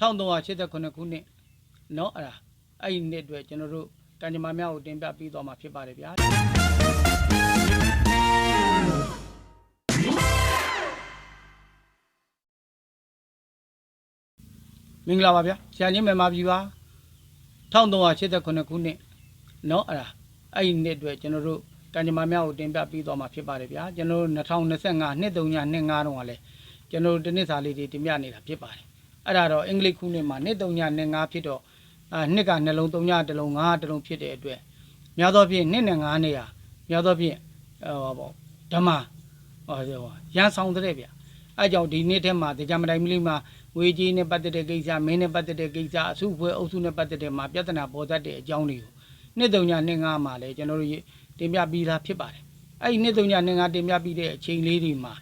1389ခုနှစ်เนาะအဲ့ဒါအဲ့ဒီနှစ်အတွက်ကျွန်တော်တို့ကံကြမ္မာများကိုတင်ပြပြီးသွားမှာဖြစ်ပါတယ်ဗျာမင်္ဂလာပါဗျာဆရာကြီးမြန်မာပြည်ပါ1389ခုနှစ်เนาะအဲ့ဒါအဲ့ဒီနှစ်အတွက်ကျွန်တော်တို့ကံကြမ္မာများကိုတင်ပြပြီးသွားမှာဖြစ်ပါတယ်ဗျာကျွန်တော်တို့2025နှစ်3ညနှစ်5တုန်းကလည်းကျွန်တော်တို့တစ်နှစ်စာလေးတွေတင်ပြနေတာဖြစ်ပါတယ် အဲ့ဒါတော့အင်္ဂလိပ်ခုနှစ်မှာနှစ်3ညနှစ်5ဖြစ်တော့အာနှစ်ကနှလုံး3ညတစ်လုံး5တစ်လုံးဖြစ်တဲ့အတွက်များသောဖြင့်နှစ်နဲ့5နဲ့ဟာများသောဖြင့်ဟောပေါ့ဓမ္မဟောရန်ဆောင်တဲ့ဗျာအဲကြောင့်ဒီနေ့ထဲမှာတရားမတိုင်းမလေးမှာငွေကြီးနဲ့ပတ်သက်တဲ့ကိစ္စမင်းနဲ့ပတ်သက်တဲ့ကိစ္စအစုဖွဲ့အုပ်စုနဲ့ပတ်သက်တဲ့မှာပြဿနာပေါ်တတ်တဲ့အကြောင်းတွေကိုနှစ်3ညနှစ်5မှာလည်းကျွန်တော်တို့တင်ပြပြီးသားဖြစ်ပါတယ်အဲ့ဒီနှစ်3ညနှစ်5တင်ပြပြီးတဲ့အချိန်လေးတွေမှာ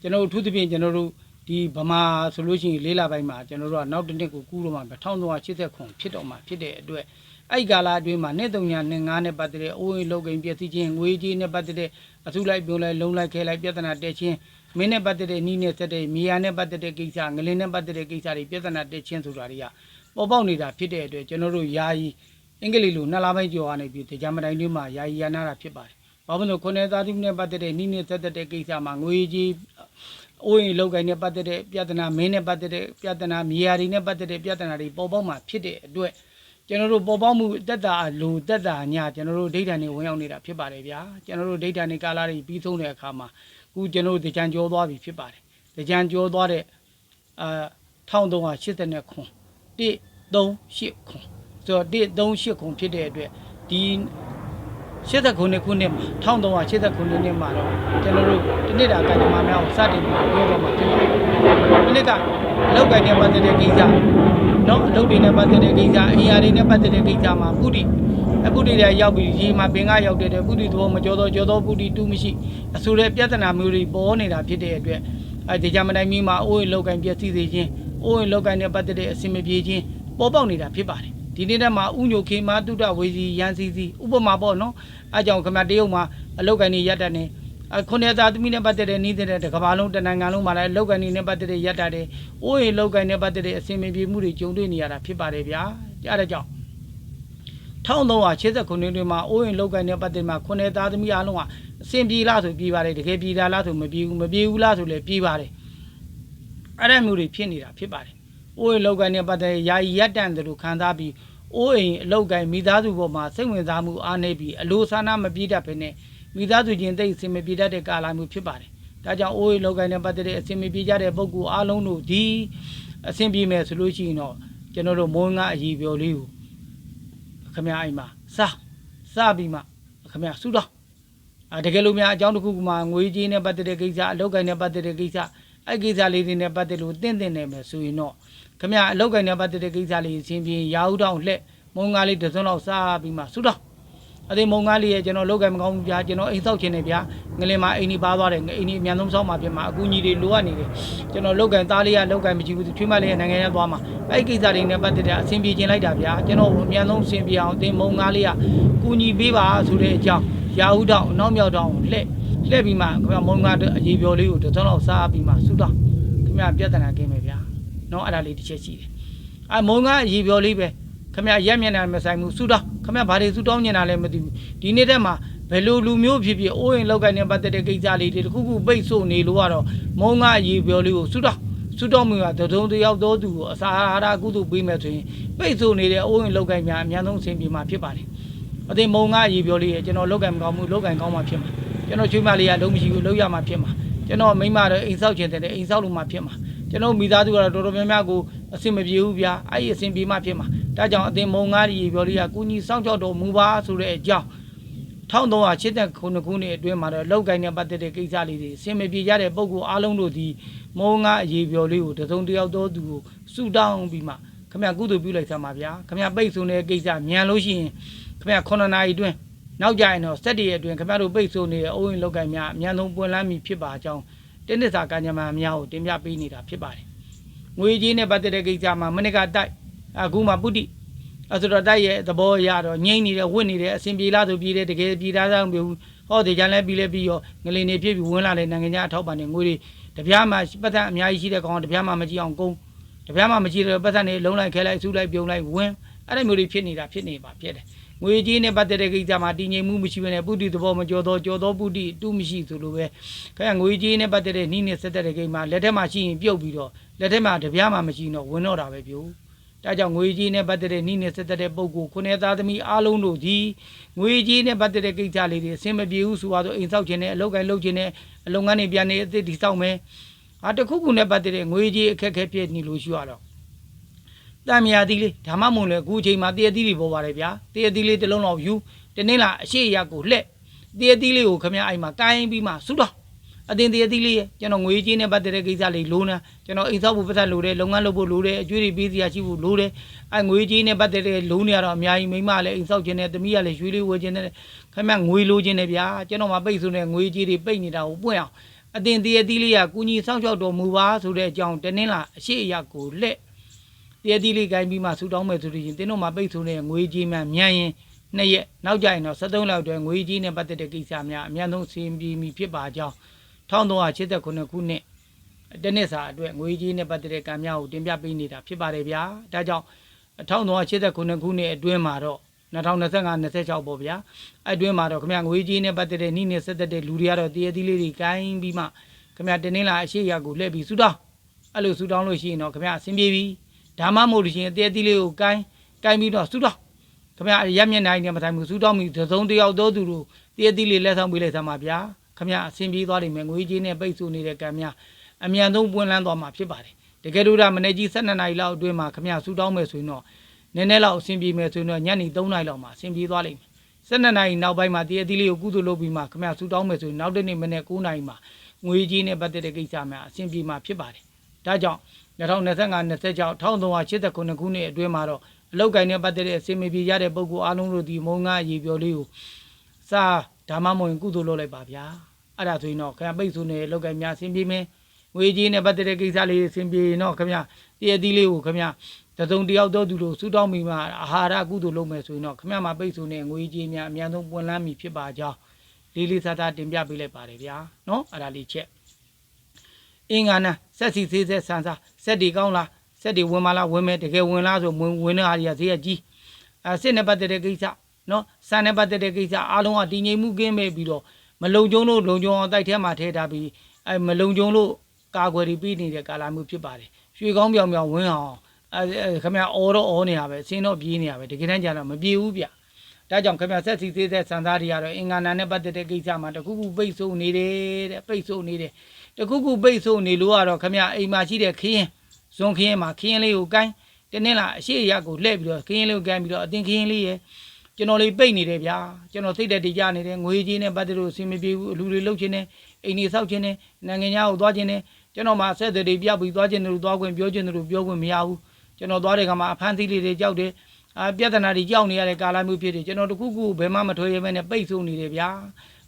ကျွန်တော်တို့အထူးသဖြင့်ကျွန်တော်တို့ ဒီဗမာဆိုလို့ရှိရင်လေးလပိုင်းမှာကျွန်တော်တို့ကနောက်တစ်နှစ်ကိုကူးတော့မှာ1380ခွန်ဖြစ်တော့မှာဖြစ်တဲ့အတွက်အဲ့ဒီကာလအတွင်းမှာနှစ်3ညနှစ်5နဲ့ပတ်သက်တဲ့အိုးအိမ်လောက်ကင်ပြည့်စည်ခြင်းငွေကြီးနဲ့ပတ်သက်တဲ့အစုလိုက်ပြုံးလိုက်လုံလိုက်ခဲလိုက်ပြဿနာတက်ခြင်းမင်းနဲ့ပတ်သက်တဲ့နီးနဲ့ဆက်တဲ့မြေယာနဲ့ပတ်သက်တဲ့ကိစ္စငလင်းနဲ့ပတ်သက်တဲ့ကိစ္စတွေပြဿနာတက်ခြင်းဆိုတာတွေကပေါ်ပေါက်နေတာဖြစ်တဲ့အတွက်ကျွန်တော်တို့ယာယီအင်္ဂလိပ်လိုနှစ်လပိုင်းကျော်ကနေပြီးတရားမတိုင်းတွေမှာယာယီရနာတာဖြစ်ပါတယ်။ဘာဖြစ်လို့ခုနှစ်သားတိနဲ့ပတ်သက်တဲ့နီးနဲ့ဆက်တဲ့ကိစ္စမှာငွေကြီး အိုးရင်လောက်ကိုင်းနဲ့ပတ်သက်တဲ့ပြဿနာမင်းနဲ့ပတ်သက်တဲ့ပြဿနာမြေယာတွေနဲ့ပတ်သက်တဲ့ပြဿနာတွေပေါ်ပေါက်မှာဖြစ်တဲ့အတွက်ကျွန်တော်တို့ပေါ်ပေါက်မှုတက်တာလူတက်တာညာကျွန်တော်တို့ဒိဋ္ဌာန်တွေဝင်ရောက်နေတာဖြစ်ပါတယ်ဗျာကျွန်တော်တို့ဒိဋ္ဌာန်တွေကာလာတွေပြီးဆုံးတဲ့အခါမှာခုကျွန်တော်တို့တကြံကြောသွားပြီဖြစ်ပါတယ်တကြံကြောသွားတဲ့အာ1380ခွန်138ခွန်ဆိုတော့138ခွန်ဖြစ်တဲ့အတွက်ဒီ 80ခုနှစ်ခုနှစ်မှာ1380ခုနှစ်မှာတော့ကျွန်တော်တို့ဒီနေ့တာကံကြမ္မာများကိုစတင်ပြီးပြောတော့မှာဖြစ်ပါတယ်ဒီနေ့ကအလောက်ကံနဲ့ပတ်သက်တဲ့ကိစ္စနော်အလုပ်တွေနဲ့ပတ်သက်တဲ့ကိစ္စအင်အားတွေနဲ့ပတ်သက်တဲ့ကိစ္စမှာပုတိအပုတိတွေရောက်ပြီးရေမှာဘင်ကရောက်တဲ့ပုတိသဘောမကြောတော့ကြောတော့ပုတိတူးမရှိအဆိုတဲ့ပြဿနာမျိုးတွေပေါ်နေတာဖြစ်တဲ့အတွက်အဲဒီကြမတိုင်းမျိုးမှာအိုးရင်လောက်ကံပြည့်စည်စေခြင်းအိုးရင်လောက်ကံနဲ့ပတ်သက်တဲ့အစင်မပြေခြင်းပေါ်ပေါက်နေတာဖြစ်ပါတယ် ဒီနေ့တည်းမှာဥညိုခေမာတုဒ္ဒဝေစီရန်စီစီဥပမာပေါ့နော်အဲကြောင့်ခမတရုတ်မှာအလောက်ကန်နေရက်တက်နေအခုနေသားသမီးနဲ့ပတ်သက်တဲ့နေတဲ့တကဘာလုံးတနိုင်ငံလုံးမှာလည်းအလောက်ကန်နေနဲ့ပတ်သက်တဲ့ရက်တက်တယ်။အိုးရင်လောက်ကန်နဲ့ပတ်သက်တဲ့အစင်မပြေမှုတွေကြုံတွေ့နေရတာဖြစ်ပါတယ်ဗျာ။ကြားတဲ့ကြောင့်1389နှစ်တွင်မှာအိုးရင်လောက်ကန်နဲ့ပတ်သက်မှာခုနှစ်သားသမီးအလုံးကအစင်ပြေလားဆိုပြေးပါတယ်တကယ်ပြေးတာလားဆိုမပြေဘူးမပြေဘူးလားဆိုလည်းပြေးပါတယ်။အဲ့ဒါမျိုးတွေဖြစ်နေတာဖြစ်ပါတယ်။ အိုးရင်လောက်ကန်နဲ့ပတ်သက်ယာယီရက်တန်တယ်လို့ခံစားပြီးအိုးအိမ်အလောက်ကန်မိသားစုပေါ်မှာစိတ်ဝင်စားမှုအားနေပြီးအလိုဆန္ဒမပြေတတ်ဖ ೇನೆ မိသားစုချင်းတိတ်အစင်မပြေတတ်တဲ့ကာလမျိုးဖြစ်ပါတယ်။ဒါကြောင့်အိုးအိမ်လောက်ကန်နဲ့ပတ်သက်တဲ့အစင်မပြေကြတဲ့ပုဂ္ဂိုလ်အားလုံးတို့ဒီအစင်ပြေမယ်ဆိုလို့ရှိရင်တော့ကျွန်တော်တို့မုန်းငါအည်ပြော်လေးကိုခမရအိမ်မှာစစပြီးမှခမရဆူတော့အဲတကယ်လို့များအကြောင်းတစ်ခုခုမှာငွေကြေးနဲ့ပတ်သက်တဲ့ကိစ္စအလောက်ကန်နဲ့ပတ်သက်တဲ့ကိစ္စအဲ့ကိစ္စလေးတွေနဲ့ပတ်သက်လို့တင့်တင့်နေမယ်ဆိုရင်တော့ ခမရအလောက်ကန်နဲ့ပတ်သက်တဲ့ကိစ္စလေးအချင်းပြင်းရာဟုတောင်းလှက်မုန်းငါလေးတစ်စုံလောက်စားပြီးမှဆူတော့အသေးမုံကားလေးရဲ့ကျွန်တော်လောက်ကန်မကောင်းဘူးဗျာကျွန်တော်အိမ်ဆောက်ခြင်းနေဗျာငလင်မှာအိမ်ကြီးပါသွားတယ်အိမ်ကြီးအမြန်ဆုံးဆောက်မှာဖြစ်မှာအကူကြီးတွေလိုအပ်နေတယ်ကျွန်တော်လောက်ကန်သားလေးကလောက်ကန်မကြည့်ဘူးချွေးမလေးကနိုင်ငံရသွားမှာအဲ့ကိစ္စတွေနဲ့ပတ်သက်တဲ့အဆင်ပြေခြင်းလိုက်တာဗျာကျွန်တော်အမြန်ဆုံးအဆင်ပြေအောင်အသေးမုံကားလေးကကူညီပေးပါဆိုတဲ့အကြောင်းရာဟုတောင်းနောက်မြောက်တောင်းလှက်လှက်ပြီးမှခင်ဗျမုံကားအရေးပြောလေးကိုတစ်စုံလောက်စားပြီးမှဆူတော့ခင်ဗျပြဿနာကင်းမယ်ဗျာ နော်အဲ့ဒါလေးတစ်ချက်ရှိတယ်အဲမုံကားအရေးပြောလေးပဲခမရရက်မျက်နှာမဆိုင်ဘူးဆူတောင်းခမရဘာတွေဆူတောင်းနေတာလဲမသိဘူးဒီနေ့တည်းမှာဘယ်လိုလူမျိုးဖြစ်ဖြစ်အိုးရင်လောက်ကိုင်းနဲ့ပတ်သက်တဲ့ကိစ္စလေးတွေတခုခုပိတ်ဆို့နေလို့ကတော့မုံငါအရေးပြောလေးကိုဆူတောင်းဆူတောင်းမှုကတဒုံတယောက်သောသူကိုအစာအာဟာရကုသပေးမယ်ဆိုရင်ပိတ်ဆို့နေတဲ့အိုးရင်လောက်ကိုင်းများအများဆုံးအဆင်ပြေမှာဖြစ်ပါတယ်အသိမုံငါအရေးပြောလေးရဲ့ကျွန်တော်လောက်ကိုင်းမကောင်းဘူးလောက်ကိုင်းကောင်းမှဖြစ်မှာကျွန်တော်ချွေးမလေးကလုံးမရှိဘူးလောက်ရမှာဖြစ်မှာကျွန်တော်မိမတော့အိမ်ဆောက်ခြင်းတဲ့အိမ်ဆောက်လို့မှဖြစ်မှာ ကျွန်တော်မိသားစုကတော့တော်တော်များများကိုအဆင်မပြေဘူးဗျာအဲ့ဒီအဆင်ပြေမှဖြစ်မှာဒါကြောင့်အသင်မုံငါးရီပြောလေးကကုညီစောင့်ကြောက်တော်မူပါဆိုတဲ့အကြောင်း1389ခုနှစ်အတွင်းမှာတော့လောက်ကိုင်းနဲ့ပတ်သက်တဲ့ကိစ္စလေးတွေအဆင်မပြေကြတဲ့ပုံကူအားလုံးတို့ဒီမုံငါးအရေးပြောလေးကိုတစုံတယောက်သောသူကိုစုတောင်းပြီးမှခမရကုသိုလ်ပြုလိုက်သမှာဗျာခမရပိတ်ဆိုနေတဲ့ကိစ္စမြန်လို့ရှိရင်ခမရ9နာရီအတွင်းနောက်ကြရင်တော့စက်တရအတွင်းခမရတို့ပိတ်ဆိုနေတဲ့အုံးရင်လောက်ကိုင်းများအမြန်ဆုံးပွင့်လန်းမိဖြစ်ပါကြောင်း တင်းနစ်စာကံကြမ္မာများကိုတင်ပြပေးနေတာဖြစ်ပါတယ်ငွေကြီးနဲ့ပတ်သက်တဲ့ကိစ္စမှာမနစ်ကတိုက်အခုမှပုတိအဲဆိုတော့တိုက်ရဲ့သဘောရတော့ငိမ့်နေတယ်ဝစ်နေတယ်အစဉ်ပြေလားဆိုပြေတယ်တကယ်ပြေသားဆောင်ပြေဘူးဟောဒီကြမ်းလဲပြီးလဲပြီးရောငလင်နေဖြစ်ပြီးဝင်လာတဲ့နိုင်ငံခြားအထောက်ပံ့တွေငွေတွေတပြားမှပတ်သက်အများကြီးရှိတဲ့ကောင်တပြားမှမကြည့်အောင်ကုန်းတတပြားမှမရှိတဲ့ပတ်စံတွေလုံးလိုက်ခဲလိုက်စုလိုက်ပြုံလိုက်ဝင်အဲ့ဒီမျိုးတွေဖြစ်နေတာဖြစ်နေပါဖြစ်တယ် ငွေကြီးနဲ့ပတ်သက်တဲ့ကိစ္စမှာတည်ငြိမ်မှုမရှိဘဲနဲ့ပုတိသဘောမကျော်တော့ကျော်တော့ပုတိတူးမရှိဆိုလိုပဲခင်ဗျာငွေကြီးနဲ့ပတ်သက်တဲ့နှီးနဲ့ဆက်တဲ့ကိစ္စမှာလက်ထက်မှာရှိရင်ပြုတ်ပြီးတော့လက်ထက်မှာတပြားမှမရှိတော့ဝင်တော့တာပဲပြုတ်ဒါကြောင့်ငွေကြီးနဲ့ပတ်သက်တဲ့နှီးနဲ့ဆက်တဲ့ပုံကိုခုနှစ်သားသမီးအားလုံးတို့ဒီငွေကြီးနဲ့ပတ်သက်တဲ့ကိစ္စလေးတွေအဆင်မပြေဘူးဆိုတော့အိမ်ဆောက်ခြင်းနဲ့အလုပ်ကိုင်းလုပ်ခြင်းနဲ့အလုပ်ငန်းတွေပြန်နေအသစ်တည်ဆောက်မယ်အာတခုခုနဲ့ပတ်သက်တဲ့ငွေကြီးအခက်အခဲဖြစ်နေလို့ရှိရတော့ တမ်းမြာသီးလေးဒါမှမဟုတ်လေအခုအချိန်မှာတရသီးတွေပေါ်ပါတယ်ဗျာတရသီးလေးတစ်လုံးလောက်ယူတနေ့လာအရှိရကိုလှက်တရသီးလေးကိုခမရအိမ်မှာကိုင်းပြီးမှစုတော့အတင်တရသီးလေးရဲ့ကျွန်တော်ငွေကြေးနဲ့ပတ်သက်တဲ့ကိစ္စလေးလိုးနေကျွန်တော်အိမ်ဆောက်ဖို့ပတ်သက်လိုတယ်လုပ်ငန်းလုပ်ဖို့လိုတယ်အကျွေးတွေပေးစရာရှိဖို့လိုတယ်အဲငွေကြေးနဲ့ပတ်သက်တဲ့လိုးနေရတော့အများကြီးမိမလည်းအိမ်ဆောက်ခြင်းနဲ့သမီးကလည်းရွှေလေးဝယ်ခြင်းနဲ့ခမရငွေလိုခြင်းနဲ့ဗျာကျွန်တော်မှာပိတ်ဆိုးနေငွေကြေးတွေပိတ်နေတာကိုပွင့်အောင်အတင်တရသီးလေးကကုညီစောင့်ရှောက်တော်မူပါဆိုတဲ့အကြောင်းတနေ့လာအရှိအရကိုလှက် တရတိလေးကိုင်းပြီးမှဆူတောင်းမယ်ဆိုလို့ရှိရင်တင်းတို့မှာပိတ်ဆိုးနေတဲ့ငွေကြီးမှမြန်ရင်နှစ်ရက်နောက်ကြရင်တော့73လောက်တည်းငွေကြီးနဲ့ပတ်သက်တဲ့ကိစ္စများအများဆုံးအစီအပြေမီဖြစ်ပါကြောင်း1389ခုနှစ်တနစ်စာအတွက်ငွေကြီးနဲ့ပတ်သက်တဲ့ကံများကိုတင်ပြပေးနေတာဖြစ်ပါတယ်ဗျာဒါကြောင့်1389ခုနှစ်အတွင်းမှာတော့2025 26ပေါ့ဗျာအဲ့အတွင်းမှာတော့ခင်ဗျငွေကြီးနဲ့ပတ်သက်တဲ့နှိနဲ့ဆက်သက်တဲ့လူတွေကတော့တရတိလေးတွေကိုင်းပြီးမှခင်ဗျတင်းင်းလာအရှိရကိုလှည့်ပြီးဆူတောင်းအဲ့လိုဆူတောင်းလို့ရှိရင်တော့ခင်ဗျအဆင်ပြေပြီ ဒါမှမဟုတ်လို့ရှိရင်အသေးအသေးလေးကိုကိုင်းကိုင်းပြီးတော့စူတော့ခင်ဗျာရက်မျက်နှာကြီးနဲ့မထိုင်ဘူးစူတော့မိသစုံတစ်ယောက်သောသူတို့တည်းအသေးလေးလက်ဆောင်ပေးလိုက်သမှာဗျာခင်ဗျာအဆင်ပြေသွားလိမ့်မယ်ငွေကြီးနဲ့ပိတ်ဆို့နေတဲ့ကံများအမြန်ဆုံးပွင့်လန်းသွားမှာဖြစ်ပါတယ်တကယ်လို့ဒါမနေ့ကြီး12နာရီလောက်အတွင်းမှာခင်ဗျာစူတောင်းမယ်ဆိုရင်တော့နည်းနည်းလောက်အဆင်ပြေမယ်ဆိုရင်တော့ညနေ3နာရီလောက်မှာအဆင်ပြေသွားလိမ့်မယ်12နာရီနောက်ပိုင်းမှာတည်းအသေးလေးကိုကုသိုလ်လုပ်ပြီးမှခင်ဗျာစူတောင်းမယ်ဆိုရင်နောက်တစ်နေ့မနေ့9နာရီမှာငွေကြီးနဲ့ပတ်သက်တဲ့ကိစ္စများအဆင်ပြေမှာဖြစ်ပါတယ်ဒါကြောင့် 2025 26 1389ခုနှစ်အတွင်းမှာတော့အလောက်ကိုင်းနဲ့ပတ်သက်တဲ့အစီအမပြေရတဲ့ပုံကိုအားလုံးတို့ဒီမုံငါရေပြော်လေးကိုစာဓမ္မမဝင်ကုသိုလ်လုပ်လိုက်ပါဗျာအဲ့ဒါဆိုရင်တော့ခင်ဗျာပိတ်ဆိုနေလောက်ကိုင်းများအစီအပြေမယ်ငွေကြီးနဲ့ပတ်သက်တဲ့ကိစ္စလေးအစီအပြေရင်တော့ခင်ဗျာတည့်ရသီးလေးကိုခင်ဗျာတစုံတယောက်တော့သူတို့စူးတောင်းမိမှာအာဟာရကုသိုလ်လုပ်မယ်ဆိုရင်တော့ခင်ဗျာမှာပိတ်ဆိုနေငွေကြီးများအများဆုံးပွင့်လန်းပြီဖြစ်ပါကြောင်းလေးလေးစားစားတင်ပြပေးလိုက်ပါတယ်ဗျာနော်အဲ့ဒါလေးချက် အင်္ဂါနာဆက်စီသေးသက်ဆန်းစားဆက်ဒီကောင်းလားဆက်ဒီဝင်မလားဝင်မယ်တကယ်ဝင်လားဆိုဝင်ဝင်တဲ့အားကြီးဈေးရကြီးအဲစစ်နဲ့ပတ်သက်တဲ့ကိစ္စနော်စံနဲ့ပတ်သက်တဲ့ကိစ္စအားလုံးကတည်ငြိမ်မှုကင်းမဲ့ပြီးတော့မလုံကျုံလို့လုံကျုံအောင်တိုက်ထဲမှာထည့်ထားပြီးအဲမလုံကျုံလို့ကာကွယ်ပြီးပြီးနေတဲ့ကာလမျိုးဖြစ်ပါတယ်ရွှေကောင်းပြောင်ပြောင်ဝင်းအောင်အဲခမရအော်တော့အော်နေရပဲစင်းတော့ပြေးနေရပဲတကယ်တမ်းကျတော့မပြေဘူးဗျဒါကြောင့်ခင်ဗျာဆက်စီသေးသက်စံသားတွေကတော့အင်္ဂါနာနဲ့ပတ်သက်တဲ့ကိစ္စမှာတခုခုပိတ်ဆို့နေတယ်တဲ့ပိတ်ဆို့နေတယ် တခုခုပိတ်ဆို့နေလို့ကတော့ခမရအိမ်မှာရှိတဲ့ခင်းဇွန်ခင်းမှာခင်းလေးကိုကိုင်းတင်းတင်းလာအရှိရကိုလှည့်ပြီးတော့ခင်းလေးကိုကိုင်းပြီးတော့အတင်ခင်းလေးရယ်ကျွန်တော်လေးပိတ်နေတယ်ဗျာကျွန်တော်စိတ်တက်တည်ကြနေတယ်ငွေကြီးနဲ့ပတ်သက်လို့အဆင်မပြေဘူးအလူတွေလှုပ်ခြင်းနဲ့အိမ်တွေဆောက်ခြင်းနဲ့နိုင်ငံခြားကိုသွားခြင်းနဲ့ကျွန်တော်မှာဆက်သွယ်တွေပြပြီးသွားခြင်းတွေသွားခွင့်ပြောခြင်းတွေပြောခွင့်မရဘူးကျွန်တော်သွားတဲ့ခါမှာအဖမ်းသီးလေးတွေကြောက်တယ်အာပြဿနာတွေကြောက်နေရတဲ့ကာလမျိုးဖြစ်တယ်ကျွန်တော်တခုခုဘယ်မှမထွေရမဲနဲ့ပိတ်ဆို့နေတယ်ဗျာ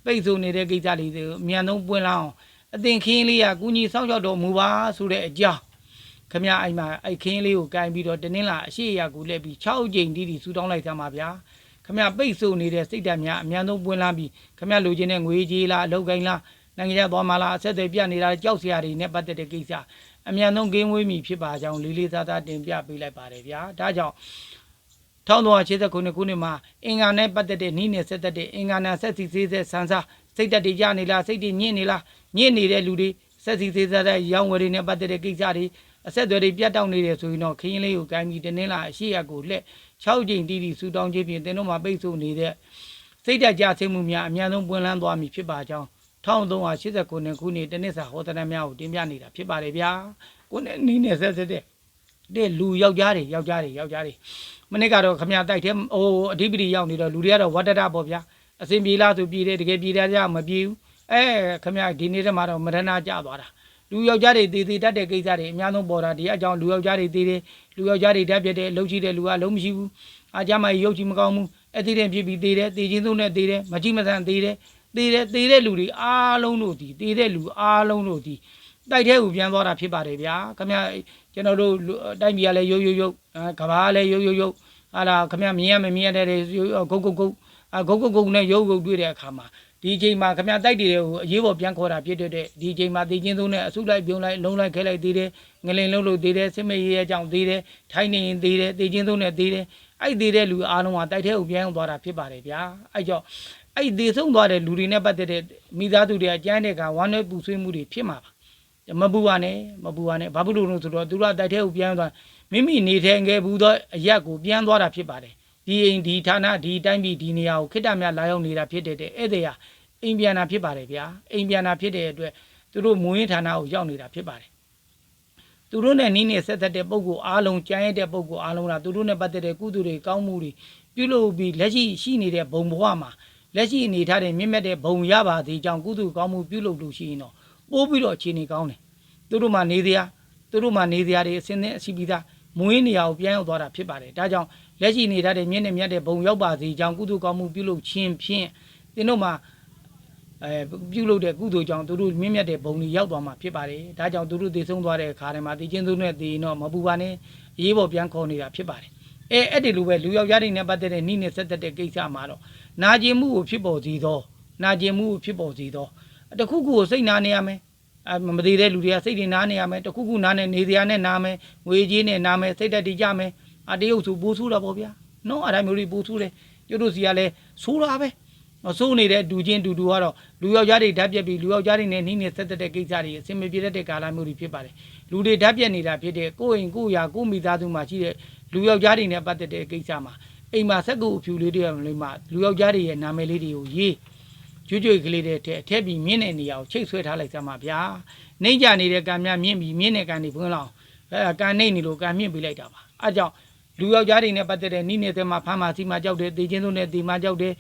ပိတ်ဆို့နေတဲ့ကိစ္စလေးတွေကိုအမြန်ဆုံးပွင့်လာအောင် အသင်ခင်းလေးကကုညီဆောက်ရှောက်တော်မူပါဆိုတဲ့အကြောင်းခမရအိမ်မှာအဲ့ခင်းလေးကိုကင်ပြီးတော့တနင်္လာအရှိရကူလက်ပြီး6ကြိမ်တိတိဆူတောင်းလိုက်ကြမှာဗျာခမရပိတ်ဆို့နေတဲ့စိတ်ဓာတ်များအများဆုံးပွင့်လာပြီးခမရလိုချင်တဲ့ငွေကြီးလားအလုပ်ကိုင်းလားနိုင်ငံခြားသွားမလားအဆက်အသွယ်ပြနေတာကြောက်စရာတွေနဲ့ပတ်သက်တဲ့ကိစ္စအမြန်ဆုံးဂိမ်းဝေးမိဖြစ်ပါကြောင်းလေးလေးစားစားတင်ပြပေးလိုက်ပါတယ်ဗျာဒါကြောင့်1389ခုနှစ်မှာအင်္ဂါနဲ့ပတ်သက်တဲ့နှီးနဲ့ဆက်သက်တဲ့အင်္ဂါနာဆက်စီသေးသက်ဆန်းစား စိတ်တက်တွေကြနေလားစိတ်တွေညစ်နေလားညစ်နေတဲ့လူတွေဆက်စီသေးသက်တဲ့ရောင်းဝယ်တွေနဲ့ပတ်သက်တဲ့ကိစ္စတွေအဆက်အသွယ်တွေပြတ်တောက်နေတယ်ဆိုရင်တော့ခရင်လေးကိုကိုင်းပြီးတင်းင်းလာအရှိရကိုလက်6ကြိမ်တီးတီးဆူတောင်းခြင်းဖြင့်တင်းတို့မှာပိတ်ဆို့နေတဲ့စိတ်တက်ကြဆင်းမှုများအများဆုံးပွင့်လန်းသွားမည်ဖြစ်ပါကြောင်း1389ခုနှစ်တနစ်စာဟောတရများကိုတင်ပြနေတာဖြစ်ပါတယ်ဗျာကိုနဲ့နီးနေဆက်ဆက်တဲ့တဲ့လူယောက်ျားတွေယောက်ျားတွေယောက်ျားတွေမနေ့ကတော့ခမရတိုက်ထဲဟိုအဓိပတိရောက်နေတော့လူတွေကတော့ဝတ္တတပေါ့ဗျာ အစင်ပြေလားဆိုပြေတယ်တကယ်ပြေတယ်ကြမပြေဘူးအဲခမရဒီနေ့တည်းမှာတော့မရဏကြသွားတာလူယောက်ျားတွေတည်တည်တတ်တဲ့ကိစ္စတွေအများဆုံးပေါ်တာဒီအကြောင်းလူယောက်ျားတွေတည်တယ်လူယောက်ျားတွေဓာတ်ပြတ်တယ်လှုပ်ရှိတဲ့လူကလုံးမရှိဘူးအားကြမှာရုပ်ကြီးမကောင်းဘူးအတိတဲ့ဖြစ်ပြီးတည်တယ်တည်ချင်းသုံးနဲ့တည်တယ်မကြည့်မဆန်တည်တယ်တည်တယ်တည်တဲ့လူတွေအားလုံးတို့ဒီတည်တဲ့လူအားလုံးတို့ဒီတိုက်ထဲကိုပြန်သွားတာဖြစ်ပါတယ်ဗျာခမရကျွန်တော်တို့တိုက်ပြည်ကလည်းရုပ်ရုပ်ရုပ်ကဘာကလည်းရုပ်ရုပ်ရုပ်ဟာလာခမမြင်ရမမြင်ရတဲ့ဂုတ်ဂုတ်ဂုတ် အဂုတ်ဂုတ်ဂုတ်နဲ့ရုပ်ဂုတ်တွေ့တဲ့အခါမှာဒီအချိန်မှာခမတိုက်တွေကိုအရေးပေါ်ပြန်ခေါ်တာဖြစ်တဲ့အတွက်ဒီအချိန်မှာတည်ချင်းသုံးနဲ့အစုလိုက်ပြုံးလိုက်လုံးလိုက်ခဲလိုက်သေးတယ်ငလင်လုံးလို့သေးတယ်စစ်မေးရဲအကြောင်းသေးတယ်ထိုင်းနေရင်သေးတယ်တည်ချင်းသုံးနဲ့သေးတယ်အဲ့သေးတဲ့လူအားလုံးကတိုက်ထဲကိုပြန်ရောက်သွားတာဖြစ်ပါတယ်ဗျာအဲ့ကြောင့်အဲ့ဒီဆုံးသွားတဲ့လူတွေနဲ့ပတ်သက်တဲ့မိသားစုတွေအကျန်းတဲ့ကဝမ်းနဲ့ပူဆွေးမှုတွေဖြစ်မှာပါမပူပါနဲ့မပူပါနဲ့ဘာဖြစ်လို့လဲဆိုတော့သူတို့ကတိုက်ထဲကိုပြန်သွားမိမိနေထိုင်ခဲ့ဘူးသောအရက်ကိုပြန်သွားတာဖြစ်ပါတယ် ဒီအိမ်ဒီဌာနဒီတိုင်းပြည်ဒီနေရာကိုခိတ္တမြလာရောက်နေတာဖြစ်တဲ့ဧည့်သည်ဟာအိမ်ပြန်တာဖြစ်ပါတယ်ဗျာအိမ်ပြန်တာဖြစ်တဲ့အတွက်သူတို့မွေးဌာနကိုရောက်နေတာဖြစ်ပါတယ်သူတို့နဲ့နီးနေဆက်သက်တဲ့ပုံကိုအားလုံးကြမ်းရတဲ့ပုံကိုအားလုံးလားသူတို့နဲ့ပတ်သက်တဲ့ကုသိုလ်တွေကောင်းမှုတွေပြုလုပ်ပြီးလက်ရှိရှိနေတဲ့ဘုံဘဝမှာလက်ရှိအနေထားတဲ့မြင့်မြတ်တဲ့ဘုံရပါသေးကြောင်းကုသိုလ်ကောင်းမှုပြုလုပ်လို့ရှိရင်တော့ပိုးပြီးတော့အခြေအနေကောင်းတယ်သူတို့မှနေစရာသူတို့မှနေစရာတွေအစင်းတဲ့အစီပြီးသားမွေးနေရာကိုပြန်ရောက်သွားတာဖြစ်ပါတယ်ဒါကြောင့် လက်ရှိနေထားတဲ့မြင့်နဲ့မြတ်တဲ့ဘုံရောက်ပါသေးကြောင်းကုသိုလ်ကောင်းမှုပြုလုပ်ခြင်းဖြင့်သင်တို့မှာအဲပြုလုပ်တဲ့ကုသိုလ်ကြောင့်သူတို့မြင့်မြတ်တဲ့ဘုံကြီးရောက်သွားမှာဖြစ်ပါတယ်။ဒါကြောင့်သူတို့တည်ဆုံးသွားတဲ့အခါထဲမှာတည်ချင်းသူနဲ့တည်ရင်တော့မပူပါနဲ့အရေးပေါ်ပြန်ခေါ်နေတာဖြစ်ပါတယ်။အဲအဲ့ဒီလိုပဲလူယောက်ျားတွေနဲ့ပတ်သက်တဲ့နှိနဲ့ဆက်သက်တဲ့ကိစ္စမှာတော့နာကျင်မှုကိုဖြစ်ပေါ်စေသောနာကျင်မှုကိုဖြစ်ပေါ်စေသောတခုခုကိုစိတ်နာနေရမယ်။အမသေးတဲ့လူတွေကစိတ်တွေနားနေရမယ်တခုခုနားနေနေစရာနဲ့နားမယ်ငွေကြီးနဲ့နားမယ်စိတ်တက်တည်ကြမယ် အတရုပ်ဆိုပိုးဆူးတာပေါ့ဗျာ။နော်အဲ့ဒါမျိုးတွေပိုးဆူးတယ်ကျတို့စီကလည်းဆိုးတာပဲ။မစိုးနေတဲ့ဒူချင်းဒူဒူကတော့လူယောက်ျားတွေဓာတ်ပြက်ပြီးလူယောက်ျားတွေနဲ့နှီးနေဆက်သက်တဲ့ကိစ္စတွေအစင်မပြေတတ်တဲ့ကာလမျိုးတွေဖြစ်ပါတယ်လူတွေဓာတ်ပြက်နေတာဖြစ်တဲ့ကိုယ့်အိမ်ကိုယ့်ရာကိုယ့်မိသားစုမှာရှိတဲ့လူယောက်ျားတွေနဲ့ပတ်သက်တဲ့ကိစ္စမှာအိမ်မှာစက်ကူအဖြူလေးတွေလေးမှာလူယောက်ျားတွေရဲ့နာမည်လေးတွေကိုရေးကျွတ်ကျွတ်ကလေးတွေထဲအထက်ပြီးမြင့်တဲ့နေရာကိုချိတ်ဆွဲထားလိုက်စမ်းပါဗျာနှိမ့်ကြနေတဲ့ကံများမြင့်ပြီးမြင့်တဲ့ကံတွေဘွန်းလောက်အဲဒါကံနှိမ့်နေလို့ကံမြင့်ပေးလိုက်တာပါအဲကြောင့် လူယောက်ျားတွေနဲ့ပတ်သက်တဲ့နိနေတဲ့မှာဖမ်းပါစီမှာကြောက်တယ်တေချင်းစုနဲ့တေမှာကြောက်တယ်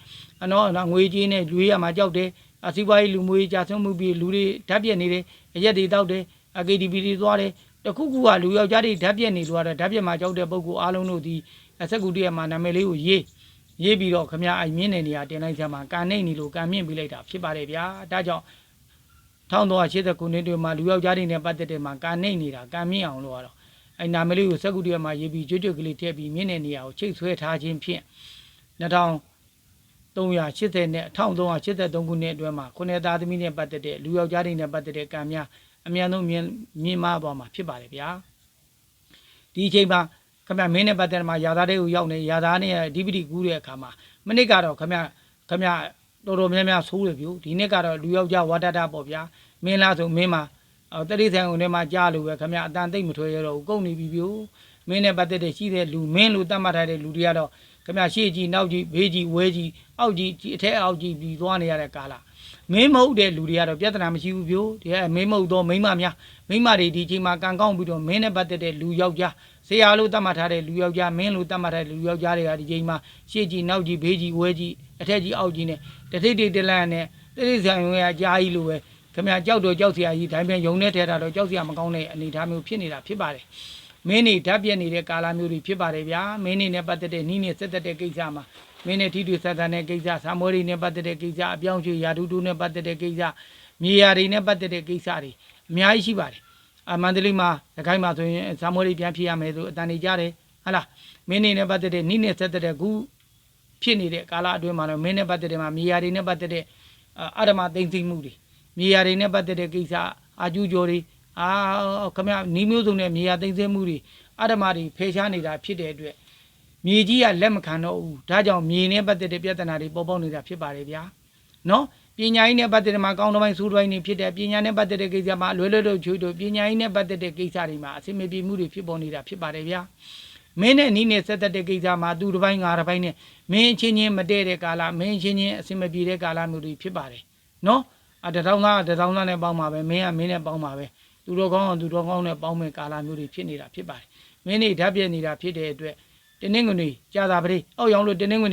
အနော်နော်ငွေကြီးနဲ့လူရမှာကြောက်တယ်အစီးပွားရေးလူမှုရေးကြာဆုံးမှုပြီးလူတွေဓာတ်ပြက်နေတယ်အရက်တွေတောက်တယ်အကေဒီပီတွေသွားတယ်တခုခုကလူယောက်ျားတွေဓာတ်ပြက်နေလို့ကတော့ဓာတ်ပြက်မှာကြောက်တဲ့ပုံကူအားလုံးတို့ဒီအဆက်ကူတည်းမှာနာမည်လေးကိုရေးရေးပြီးတော့ခမအိုင်မြင့်တဲ့နေရာတင်လိုက်ချင်မှာကန်နေနေလို့ကန်မြင့်ပြီးလိုက်တာဖြစ်ပါတယ်ဗျာဒါကြောင့်1389နှစ်တွေမှာလူယောက်ျားတွေနဲ့ပတ်သက်တဲ့မှာကန်နေနေတာကန်မြင့်အောင်လို့ကတော့ အဲနာမည်လေးကိုစက်ကူတည်းမှာရေးပြီးကြွကြွကလေးထည့်ပြီးမြင့်တဲ့နေရာကိုချိတ်ဆွဲထားခြင်းဖြင့်2000 380နဲ့1383ခုနှစ်အတွင်းမှာခုနှစ်သားသမီးနဲ့ပတ်သက်တဲ့လူယောက်ျားတွေနဲ့ပတ်သက်တဲ့ကံများအများဆုံးမြင်မြင်မသွားမှာဖြစ်ပါတယ်ဗျာဒီအချိန်မှာခမမင်းနဲ့ပတ်သက်မှာယာသားတွေကိုရောက်နေယာသားနဲ့ဒီပတိကူးတဲ့အခါမှာမနစ်ကတော့ခမခမတော်တော်များများဆိုးတယ်ဗျဒီနှစ်ကတော့လူယောက်ျားဝါဒတာပေါ့ဗျာမင်းလားဆိုမင်းမှာ တတိဆိုင်ုံထဲမှာကြားလို့ပဲခမအတန်သိမ့်မထွေရတော့ဘူးကုန်နေပြီဗျမင်းနဲ့ပတ်သက်တဲ့ရှိတဲ့လူမင်းလို့တတ်မှတ်ထားတဲ့လူတွေကတော့ခမရှေ့ကြီးနောက်ကြီးဘေးကြီးဝဲကြီးအောက်ကြီးကြီးအထက်အောက်ကြီးပြီးသွားနေရတဲ့ကာလမင်းမဟုတ်တဲ့လူတွေကတော့ပြဿနာမရှိဘူးပြို့ဒီကမင်းမဟုတ်တော့မိန်းမများမိန်းမတွေဒီချိန်မှာကံကောင်းပြီးတော့မင်းနဲ့ပတ်သက်တဲ့လူယောက်ျားဆရာလို့တတ်မှတ်ထားတဲ့လူယောက်ျားမင်းလို့တတ်မှတ်ထားတဲ့လူယောက်ျားတွေကဒီချိန်မှာရှေ့ကြီးနောက်ကြီးဘေးကြီးဝဲကြီးအထက်ကြီးအောက်ကြီးနဲ့တထိတ်တိတ်တလန့်နဲ့တိရိစ္ဆာန်ရုံရဲ့အကြာကြီးလိုပဲ ခမကြောက်တော့ကြောက်စရာကြီးဒါပေမဲ့ယုံနဲ့ထဲတာတော့ကြောက်စရာမကောင်းတဲ့အနေအထားမျိုးဖြစ်နေတာဖြစ်ပါတယ်မင်းနေဓာတ်ပြက်နေတဲ့ကာလမျိုးတွေဖြစ်ပါတယ်ဗျာမင်းနေနဲ့ပတ်သက်တဲ့နီးနေဆက်သက်တဲ့ကိစ္စမှာမင်းနေထိတွေ့ဆက်သက်တဲ့ကိစ္စဆာမွေးတွေနဲ့ပတ်သက်တဲ့ကိစ္စအပြောင်းရွှေ့ယာဒူတူနဲ့ပတ်သက်တဲ့ကိစ္စမြေယာတွေနဲ့ပတ်သက်တဲ့ကိစ္စတွေအများကြီးရှိပါတယ်အမန္တလေးမှာသခိုင်းမှာဆိုရင်ဆာမွေးတွေပြန်ဖြစ်ရမယ်ဆိုအတန်နေကြတယ်ဟာလားမင်းနေနဲ့ပတ်သက်တဲ့နီးနေဆက်သက်တဲ့ခုဖြစ်နေတဲ့ကာလအတွင်းမှာတော့မင်းနဲ့ပတ်သက်တဲ့မှာမြေယာတွေနဲ့ပတ်သက်တဲ့အဓမ္မသိမ့်သိမ့်မှုတွေ မြေယာတွေနဲ့ပတ်သက်တဲ့ကိစ္စအာကျူကျော်တွေအာခမနီးမျိုးစုံနဲ့မြေယာသိမ်းဆည်းမှုတွေအဓမ္မတွေဖေရှားနေတာဖြစ်တဲ့အတွက်မြေကြီးကလက်မခံတော့ဘူးဒါကြောင့်မြေနဲ့ပတ်သက်တဲ့ပြဿနာတွေပေါ်ပေါက်နေတာဖြစ်ပါတယ်ဗျာနော်ပညာရေးနဲ့ပတ်သက်တဲ့မှာကောင်းတစ်ပိုင်းဆိုးတစ်ပိုင်းတွေဖြစ်တယ်ပညာနဲ့ပတ်သက်တဲ့ကိစ္စမှာလွယ်လွယ်တော့ချွေးတို့ပညာရေးနဲ့ပတ်သက်တဲ့ကိစ္စတွေမှာအစီအမပြေမှုတွေဖြစ်ပေါ်နေတာဖြစ်ပါတယ်ဗျာမင်းနဲ့နီးနဲ့ဆက်သက်တဲ့ကိစ္စမှာသူတစ်ပိုင်းငါတစ်ပိုင်းနဲ့မင်းအချင်းချင်းမတည့်တဲ့ကာလမင်းအချင်းချင်းအစီအမပြေတဲ့ကာလမျိုးတွေဖြစ်ပါတယ်နော် အတထောင်သားတထောင်သားနဲ့ပေါင်းပါပဲမင်းကမင်းနဲ့ပေါင်းပါပဲသူတော်ကောင်းအောင်သူတော်ကောင်းနဲ့ပေါင်းမဲ့ကာလမျိုးတွေဖြစ်နေတာဖြစ်ပါတယ်။မင်းနေဓာတ်ပြက်နေတာဖြစ်တဲ့အတွက်တင်းနှင်းငွေကြာသာပရိအောက်ရောင်လို့တင်းနှင်းငွေ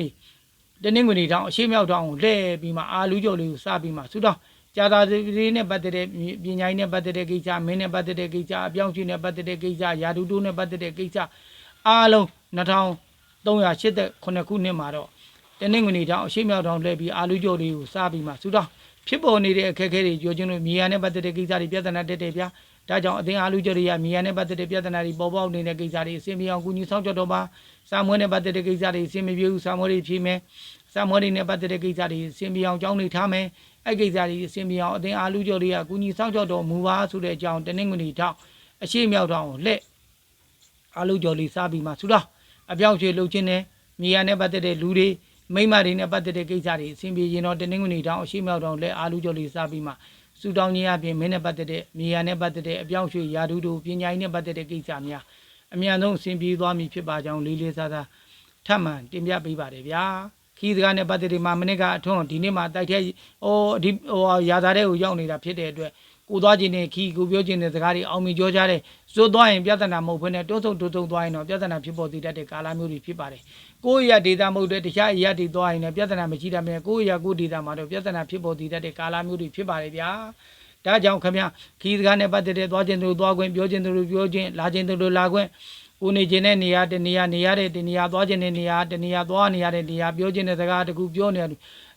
တင်းနှင်းငွေတောင်အရှိမြောက်တောင်လှည့်ပြီးမှအာလူးကြော်လေးကိုစပြီးမှဆူတောင်းကြာသာပရိနဲ့ပတ်သက်တဲ့ပညာရေးနဲ့ပတ်သက်တဲ့ကိစ္စမင်းနဲ့ပတ်သက်တဲ့ကိစ္စအပြောင်းချွေနဲ့ပတ်သက်တဲ့ကိစ္စယာဒူတိုးနဲ့ပတ်သက်တဲ့ကိစ္စအားလုံး2389ခုနှစ်မှာတော့တင်းနှင်းငွေတောင်အရှိမြောက်တောင်လှည့်ပြီးအာလူးကြော်လေးကိုစပြီးမှဆူတောင်း ဖြစ်ပေါ်နေတဲ့အခက်အခဲတွေကြောချင်းလို့မြေယာနဲ့ပတ်သက်တဲ့ကိစ္စတွေပြဿနာတက်တယ်ဗျာဒါကြောင့်အသင်းအားလူကြတွေရမြေယာနဲ့ပတ်သက်တဲ့ပြဿနာတွေပေါ်ပေါက်နေတဲ့ကိစ္စတွေအစီအမံအောင်ကူညီဆောင်ကြတော့ပါစာမွေးနဲ့ပတ်သက်တဲ့ကိစ္စတွေအစီအမံပြေဘူးစာမွေးတွေဖြေမယ်စစံမွေးတွေနဲ့ပတ်သက်တဲ့ကိစ္စတွေအစဉ်ပြေအောင်ကြောင်းနေထားမယ်အဲ့ကိစ္စတွေအစဉ်ပြေအောင်အသင်းအားလူကျော်တွေကကုညီဆောင်ကြောက်တော်မူပါဆိုတဲ့အကြောင်းတနင်္ဂနွေထောက်အရှိမြောက်ထောင်ကိုလှည့်အားလူကျော်လေးစားပြီးမှဆူတော့အပြောင်းရွှေ့လှုပ်ခြင်းနဲ့မြေယာနဲ့ပတ်သက်တဲ့လူတွေ မိမတွေနဲ့ပတ်သက်တဲ့ကိစ္စတွေအစဉ်ပြေရင်တော့တနင်္ဂနွေထောင်အရှိမြောက်ထောင်လှည့်အားလူကျော်လေးစားပြီးမှဆူတောင်းခြင်းအပြင်မင်းနဲ့ပတ်သက်တဲ့မြေယာနဲ့ပတ်သက်တဲ့အပြောင်းရွှေ့ယာဒူတို့ပညာရေးနဲ့ပတ်သက်တဲ့ကိစ္စများအမြန်ဆုံးအစဉ်ပြေသွားမည်ဖြစ်ပါကြောင်းလေးလေးစားစားထပ်မံတင်ပြပေးပါတယ်ဗျာခီးစကားနဲ့ပတ်သက်ပြီးမှမနစ်ကအထွန်းဒီနေ့မှတိုက်ထဲဟိုဒီဟိုရာသာတဲ့ကိုရောက်နေတာဖြစ်တဲ့အတွက် ကိုသွားခြင်းနဲ့ခီးကိုပြောခြင်းနဲ့စကားတွေအောင်မြင်ကြောကြတဲ့စိုးသွားရင်ပြဿနာမဟုတ်ဘဲနဲ့တွန်းဆုံတွန်းဆုံသွားရင်တော့ပြဿနာဖြစ်ပေါ်သေးတတ်တဲ့ကာလမျိုးတွေဖြစ်ပါတယ်ကိုယ့်ရဒေတာမဟုတ်တဲ့တခြားအရာတွေသွားရင်လည်းပြဿနာမရှိတတ်မယ်ကိုယ့်ရကိုယ့်ဒေတာမှာတော့ပြဿနာဖြစ်ပေါ်သေးတတ်တဲ့ကာလမျိုးတွေဖြစ်ပါတယ်ဗျာဒါကြောင့်ခင်ဗျခီးစကားနဲ့ပတ်သက်တဲ့သွားခြင်းတို့သွားခွင့်ပြောခြင်းတို့ပြောခြင်းလာခြင်းတို့လာခွင့်ကိုနေခြင်းတဲ့နေရာတနေရာနေရတဲ့တနေရာသွားခြင်းတဲ့နေရာတနေရာသွားနေရတဲ့နေရာပြောခြင်းတဲ့စကားတခုပြောနေတယ်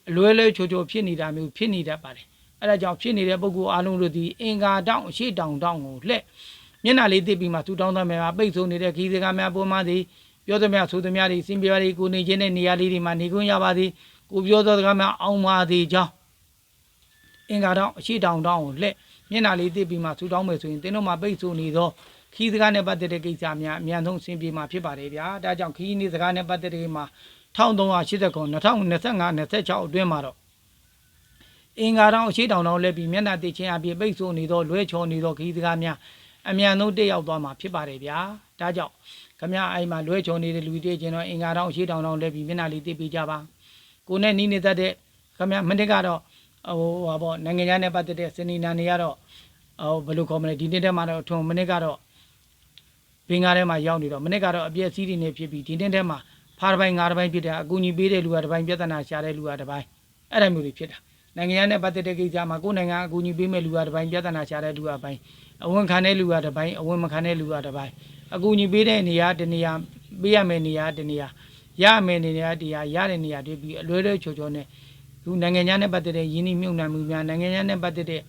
အလွဲလွဲချိုချိုဖြစ်နေတာမျိုးဖြစ်နေတတ်ပါတယ် အဲဒါကြောင့်ဖြစ်နေတဲ့ပုဂ္ဂိုလ်အလုံးတို့ဒီအင်္ဂါတောင်းအရှိတောင်းတောင်းကိုလှက်မျက်နှာလေးသိပြီးမှသူတောင်းသမျှပိတ်ဆို့နေတဲ့ခီးစကားများပေါ်မှသည်ပြောသမျှဆိုသမျှတွေစင်ပြားတွေကိုနေခြင်းတဲ့နေရာလေးတွေမှာနေခွင့်ရပါသည်ကိုပြောသောစကားများအောင်ပါသည်ကြောင့်အင်္ဂါတောင်းအရှိတောင်းတောင်းကိုလှက်မျက်နှာလေးသိပြီးမှသူတောင်းမယ်ဆိုရင်သင်တို့မှာပိတ်ဆို့နေသောခီးစကားနဲ့ပတ်သက်တဲ့ကိစ္စများအများဆုံးအဆင်ပြေမှာဖြစ်ပါတယ်ဗျာဒါကြောင့်ခီးနေစကားနဲ့ပတ်သက်တဲ့မှာ1380ခု2025 26အတွင်းမှာတော့ အင်္ဂါတောင်အရှိတောင်တောင်လက်ပြီးမျက်နှာသိချင်းအပြည့်ပိတ်ဆို့နေသောလွဲချော်နေသောခီးစကားများအမြန်ဆုံးတက်ရောက်သွားမှာဖြစ်ပါတယ်ဗျာဒါကြောင့်ခမအိမ်မှာလွဲချော်နေတဲ့လူတွေချင်းတော့အင်္ဂါတောင်အရှိတောင်တောင်လက်ပြီးမျက်နှာလေးသိပေးကြပါကိုနဲ့နီးနေတတ်တဲ့ခမမနစ်ကတော့ဟိုဟာပေါ့နိုင်ငံခြားနဲ့ပတ်သက်တဲ့စနီနာနေရတော့ဟိုဘယ်လိုခေါ်မလဲဒီနေ့တည်းမှာတော့ထုံမနစ်ကတော့ဘင်္ဂါထဲမှာရောက်နေတော့မနေ့ကတော့အပြည့်အစည်းတွေနဲ့ဖြစ်ပြီးဒီနေ့ထဲမှာဖားတစ်ပိုင်းငါးတစ်ပိုင်းဖြစ်တယ်အကူအညီပေးတဲ့လူကတစ်ပိုင်းပြဿနာရှာတဲ့လူကတစ်ပိုင်းအဲ့ဒါမျိုးတွေဖြစ်တာ နိုင်ငံခြားနဲ့ပတ်သက်တဲ့ကိစ္စမှာကိုယ်နိုင်ငံအကူအညီပေးမဲ့လူကတစ်ပိုင်းပြဿနာရှာတဲ့လူကတစ်ပိုင်းအဝန်ခံတဲ့လူကတစ်ပိုင်းအဝန်မခံတဲ့လူကတစ်ပိုင်းအကူအညီပေးတဲ့နေရာတစ်နေရာပေးရမယ့်နေရာတစ်နေရာရမယ်နေရာတရားရတဲ့နေရာတွေပြီးအလွဲလွဲချော်ချော်နဲ့သူနိုင်ငံခြားနဲ့ပတ်သက်တဲ့ယင်းနှမြုံနှံမှုများနိုင်ငံခြားနဲ့ပတ်သက်တဲ့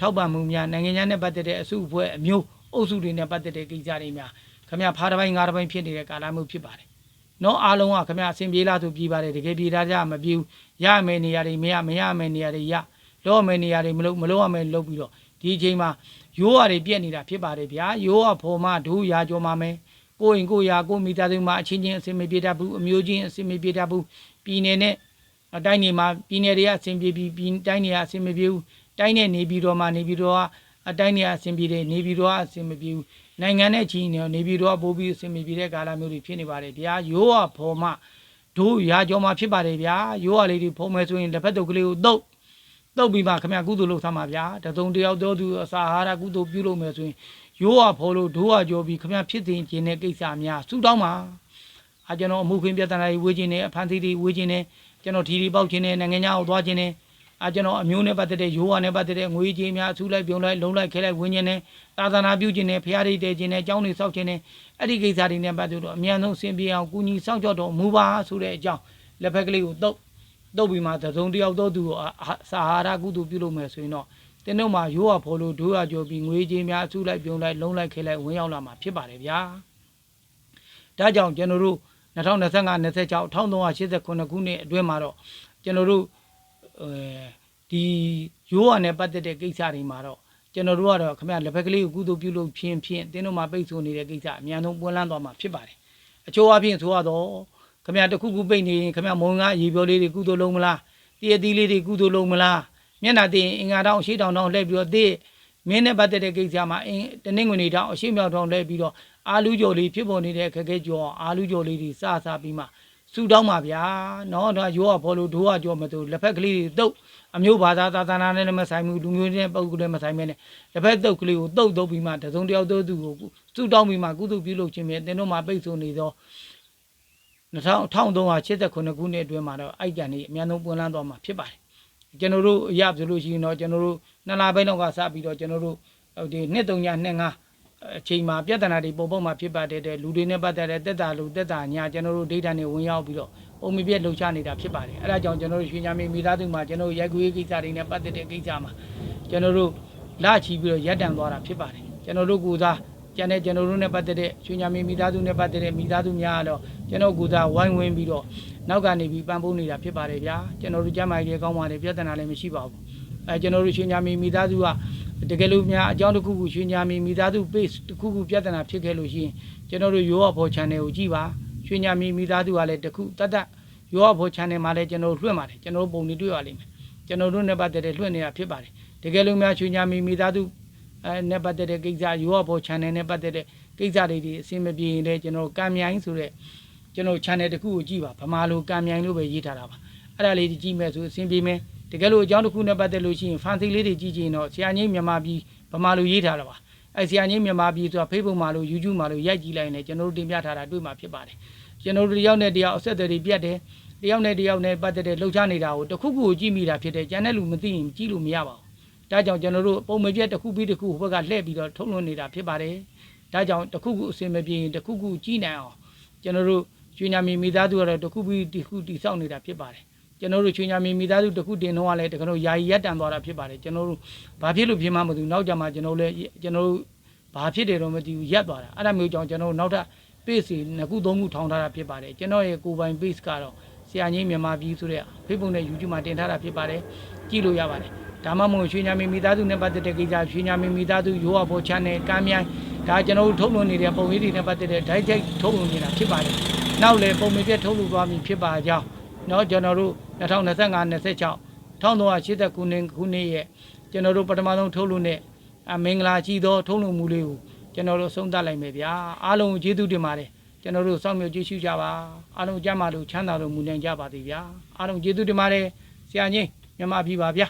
ထောက်ပံ့မှုများနိုင်ငံခြားနဲ့ပတ်သက်တဲ့အစုအဖွဲ့အမျိုးအုပ်စုတွေနဲ့ပတ်သက်တဲ့ကိစ္စတွေများခမရဖားတစ်ပိုင်းငါးတစ်ပိုင်းဖြစ်နေတဲ့ကာလမျိုးဖြစ်ပါတယ်။နော်အားလုံးကခမရအစဉ်ပြေလာသူပြေးပါတယ်တကယ်ပြေးတာကြမပြေဘူး။ ရမယ်နေရာတွေမရမရမယ်နေရာတွေရလောမယ်နေရာတွေမလို့မလို့ရမယ်လုပ်ပြီးတော့ဒီအချိန်မှာရိုးရတွေပြက်နေတာဖြစ်ပါတယ်ဗျာ။ရိုးရဖော်မဒူးရာကြောမှာမယ်။ကိုရင်ကိုရာကိုမိသားစုမှာအချင်းချင်းအစဉ်မပြေတတ်ဘူးအမျိုးချင်းအစဉ်မပြေတတ်ဘူးပြည်နယ်နဲ့အတိုင်းနေမှာပြည်နယ်တွေကအစဉ်ပြေပြီးပြည်တိုင်းတွေကအစဉ်မပြေဘူးတိုင်းနဲ့နေပြီးတော့မှနေပြီးတော့အတိုင်းတွေကအစဉ်ပြေတယ်နေပြီးတော့အစဉ်မပြေဘူးနိုင်ငံနဲ့ချီနေနေပြီးတော့ပို့ပြီးအဆင်ပြေတဲ့ကာလမျိုးတွေဖြစ်နေပါတယ်ဗျာရိုးရဖော်မှ တို့ရာကြောမှာဖြစ်ပါတယ်ဗျာရိုးရလေးတွေဖုံးမယ်ဆိုရင်လက်ဖက်တုပ်ကလေးကိုတုပ်တုပ်ပြီးမှခင်ဗျာကုသိုလ်လုပ်သမှာဗျာတစုံတယောက်တော့သူအစာအာဟာရကုသိုလ်ပြုလုပ်မယ်ဆိုရင်ရိုးရဖော်လို့ဒိုးရကြောပြီးခင်ဗျာဖြစ်သိခြင်းတဲ့ကိစ္စများစူတောင်းပါအာကျွန်တော်အမှုခင်းပြဿနာတွေဝေးခြင်းနဲ့အဖန်သီးတွေဝေးခြင်းနဲ့ကျွန်တော်ထီထီပေါက်ခြင်းနဲ့နိုင်ငံခြားကိုသွားခြင်းနဲ့ အာကျွန်တော်အမျိုးနဲ့ပတ်သက်တဲ့ရိုးဝါနဲ့ပတ်သက်တဲ့ငွေကြေးများအထူးလိုက်ပြုံလိုက်လုံးလိုက်ခဲလိုက်ဝင်းခြင်းနဲ့သာသနာပြုခြင်းနဲ့ဖျားရိတ်တဲ့ခြင်းနဲ့ကျောင်းတွေဆောက်ခြင်းနဲ့အဲ့ဒီကိစ္စတွေနဲ့ပတ်သက်တော့အမြန်ဆုံးဆင်ပြေအောင်ကုညီစောင့်ကြောက်တော်မူပါဆိုတဲ့အကြောင်းလက်ဖက်ကလေးကိုတုပ်တုပ်ပြီးမှသုံးတယောက်တော့သူကိုစာဟာရကုသိုလ်ပြုလုပ်မယ်ဆိုရင်တော့တင်းတို့မှာရိုးဝါဖော်လို့ဒိုးရကြောပြီးငွေကြေးများအထူးလိုက်ပြုံလိုက်လုံးလိုက်ခဲလိုက်ဝင်ရောက်လာမှာဖြစ်ပါတယ်ဗျာဒါကြောင့်ကျွန်တော်တို့2025 26 1389ခုနှစ်အတွင်းမှာတော့ကျွန်တော်တို့အဲ ဒီရိုးဝါနဲ့ပတ်သက်တဲ့ကိစ္စတွေမှာတော့ကျွန်တော်တို့ကတော့ခင်ဗျလက်ဖက်ကလေးကိုကုသိုလ်ပြုလုပ်ဖြင်းဖြင်းတင်းတို့မှာပိတ်ဆို့နေတဲ့ကိစ္စအများဆုံးပွင့်လန်းသွားမှာဖြစ်ပါတယ်အချို့အပြင်ဆိုတော့ခင်ဗျတစ်ခုခုပိတ်နေရင်ခင်ဗျမုံကားရေပြောလေးတွေကုသိုလ်လုံးမလားတည့်ရသီးလေးတွေကုသိုလ်လုံးမလားမျက်နှာတင်အင်္ဂါတောင်အရှိတောင်တောင်လှည့်ပြီးတော့တည့်မင်းနဲ့ပတ်သက်တဲ့ကိစ္စမှာအင်းတနင်္ဂနွေတောင်အရှိမြောက်တောင်လှည့်ပြီးတော့အာလူကြော်လေးဖြစ်ပေါ်နေတဲ့အခက်အခဲကြောအာလူကြော်လေးတွေစစပြီးမှ စူတောင်းပါဗျာနော်ဒါရိုးကဘောလို့ဒိုးကကြောမတူလက်ဖက်ကလေးတွေတုတ်အမျိုးဘာသာသာသနာနဲ့လည်းမဆိုင်ဘူးလူမျိုးနဲ့ပုဂ္ဂိုလ်နဲ့မဆိုင်မဲနဲ့လက်ဖက်တုတ်ကလေးကိုတုတ်တုတ်ပြီးမှတစုံတယောက်တို့သူကိုစူတောင်းပြီးမှကုသပြုလုပ်ခြင်းပဲတင်းတို့မှာပိတ်ဆို့နေသော1389ခုနှစ်အတွင်းမှာတော့အိုက်တန်နေအများဆုံးပွင့်လန်းသွားမှာဖြစ်ပါတယ်ကျွန်တော်တို့အရဆိုလို့ရှိရင်တော့ကျွန်တော်တို့နှစ်လပိုင်းလောက်ကစပြီးတော့ကျွန်တော်တို့ဒီနှစ်3ညနှစ်5 အချိန်မှာပြဿနာတွေပုံပုံမှာဖြစ်ပါတယ်တဲ့လူတွေနဲ့ပတ်သက်တဲ့တက်တာလူတက်တာညာကျွန်တော်တို့ဒိတ်တာတွေဝင်ရောက်ပြီးတော့အုံမပြက်လှုပ်ရှားနေတာဖြစ်ပါတယ်အဲဒါကြောင့်ကျွန်တော်တို့ရွှေညာမင်းမိသားစုမှာကျွန်တော်ရိုက်ကူးရေးကိစ္စတွေနဲ့ပတ်သက်တဲ့ကိစ္စမှာကျွန်တော်တို့လာချီပြီးတော့ရပ်တန့်သွားတာဖြစ်ပါတယ်ကျွန်တော်တို့ကစားကျန်တဲ့ကျွန်တော်တို့နဲ့ပတ်သက်တဲ့ရွှေညာမီမိသားစုနဲ့ပတ်သက်တဲ့မိသားစုများကတော့ကျွန်တော်ကိုယ်သာဝိုင်းဝန်းပြီးတော့နောက်ကနေပြီးပံ့ပိုးနေတာဖြစ်ပါတယ်ဗျာကျွန်တော်တို့ကျမ်းမာရေးကောင်းပါတယ်ပြဿနာလည်းမရှိပါဘူး အဲကျွန်တော်တို့ရွှေညာမီမိသားစုကတကယ်လို့များအကြောင်းတစ်ခုခုရွှေညာမီမိသားစု base တစ်ခုခုပြဿနာဖြစ်ခဲ့လို့ရှိရင်ကျွန်တော်တို့ရောအဖို့ channel ကိုကြည့်ပါရွှေညာမီမိသားစုကလည်းတစ်ခုတတ်တတ်ရောအဖို့ channel မှာလည်းကျွန်တော်တို့လွှင့်ပါတယ်ကျွန်တော်တို့ပုံတွေတွေ့ရလိမ့်မယ်ကျွန်တော်တို့နဲ့ပတ်သက်တဲ့လွှင့်နေတာဖြစ်ပါတယ်တကယ်လို့များရွှေညာမီမိသားစုအဲနဲ့ပတ်သက်တဲ့ကိစ္စရောဘော channel နဲ့ပတ်သက်တဲ့ကိစ္စတွေဒီအဆင်မပြေရင်လည်းကျွန်တော်ကံမြိုင်းဆိုတဲ့ကျွန်တော် channel တစ်ခုကိုကြည့်ပါဗမာလိုကံမြိုင်းလို့ပဲရေးထားတာပါအဲ့ဒါလေးကြည့်မယ်ဆိုအဆင်ပြေမယ် တကယ်လို့အကြောင်းတစ်ခုနဲ့ပတ်သက်လို့ရှိရင် fancy လေးတွေကြည့်ချင်တော့ဆရာကြီးမြန်မာပြည်ဗမာလိုရေးထားတာပါအဲဆရာကြီးမြန်မာပြည်ဆိုတာ Facebook မှာလို့ YouTube မှာလို့ရိုက်ကြည့်လိုက်ရင်လည်းကျွန်တော်တို့တင်ပြထားတာတွေ့မှာဖြစ်ပါတယ်ကျွန်တော်တို့တယောက်နဲ့တယောက်အဆက်အသွယ်တွေပြတ်တယ်တယောက်နဲ့တယောက်နဲ့ပတ်သက်တဲ့လှုပ်ရှားနေတာကိုတစ်ခုခုကိုကြည့်မိတာဖြစ်တယ်ကျန်တဲ့လူမသိရင်ကြည့်လို့မရပါဘူးဒါကြောင့်ကျွန်တော်တို့ပုံမပြတ်တစ်ခုပြီးတစ်ခုဟိုဘက်ကလှည့်ပြီးတော့ထုတ်လွှင့်နေတာဖြစ်ပါတယ်။ဒါကြောင့်တစ်ခုခုအစင်မပြေရင်တစ်ခုခုကြည်နိုင်အောင်ကျွန်တော်တို့ရွှေညာမီမိသားစုကတော့တစ်ခုပြီးတစ်ခုတည်ဆောက်နေတာဖြစ်ပါတယ်။ ကျွန်တော်တို့ရွှေညာမီမိသားစုတစ်ခုတင်တော့ကလည်းတကယ်လို့ယာယီရက်တန်သွားတာဖြစ်ပါတယ်။ကျွန်တော်တို့ဘာဖြစ်လို့ဖြစ်မှမသိဘူးနောက်ကြမှာကျွန်တော်လည်းကျွန်တော်တို့ဘာဖြစ်တယ်တော့မသိဘူးရက်သွားတာ။အဲ့ဒါမျိုးကြောင့်ကျွန်တော်တို့နောက်ထပ် page တွေနှစ်ခုသုံးခုထောင်ထားတာဖြစ်ပါတယ်။ကျွန်တော်ရဲ့ကိုယ်ပိုင် page ကတော့ဆရာကြီးမြန်မာပြည်ဆိုတဲ့ Facebook နဲ့ YouTube မှာတင်ထားတာဖြစ်ပါတယ်။ကြည့်လို့ရပါတယ်။ ဒါမှမဟုတ်ရွှေညာမီမိသားစုနဲ့ပတ်သက်တဲ့ကိစ္စရွှေညာမီမိသားစုရိုးအဖို့ channel ကမ်းမြိုင်းဒါကျွန်တော်တို့ထုတ်လွှင့်နေတဲ့ပုံလေးတွေနဲ့ပတ်သက်တဲ့ direct ထုတ်လွှင့်နေတာဖြစ်ပါတယ်။နောက်လည်းပုံမပြတ်ထုတ်လွှင့်သွားပြီဖြစ်ပါကြောင်းเนาะကျွန်တော်တို့ 2025 26 1389ခုနှစ်ခုနှစ်ရဲ့ကျွန်တော်တို့ပထမဆုံးထုတ်လွှင့်တဲ့အမင်္ဂလာကြီးသောထုတ်လွှင့်မှုလေးကိုကျွန်တော်တို့ဆုံးသတ်လိုက်မယ်ဗျာအားလုံးကိုကျေးဇူးတင်ပါတယ်ကျွန်တော်တို့စောင့်မျှော်ကြည့်ရှုကြပါအားလုံးကြမ်းပါလို့ချမ်းသာလို့မူနိုင်ကြပါသေးဗျာအားလုံးကျေးဇူးတင်ပါတယ်ဆရာကြီးမြန်မာပြည်ပါဗျာ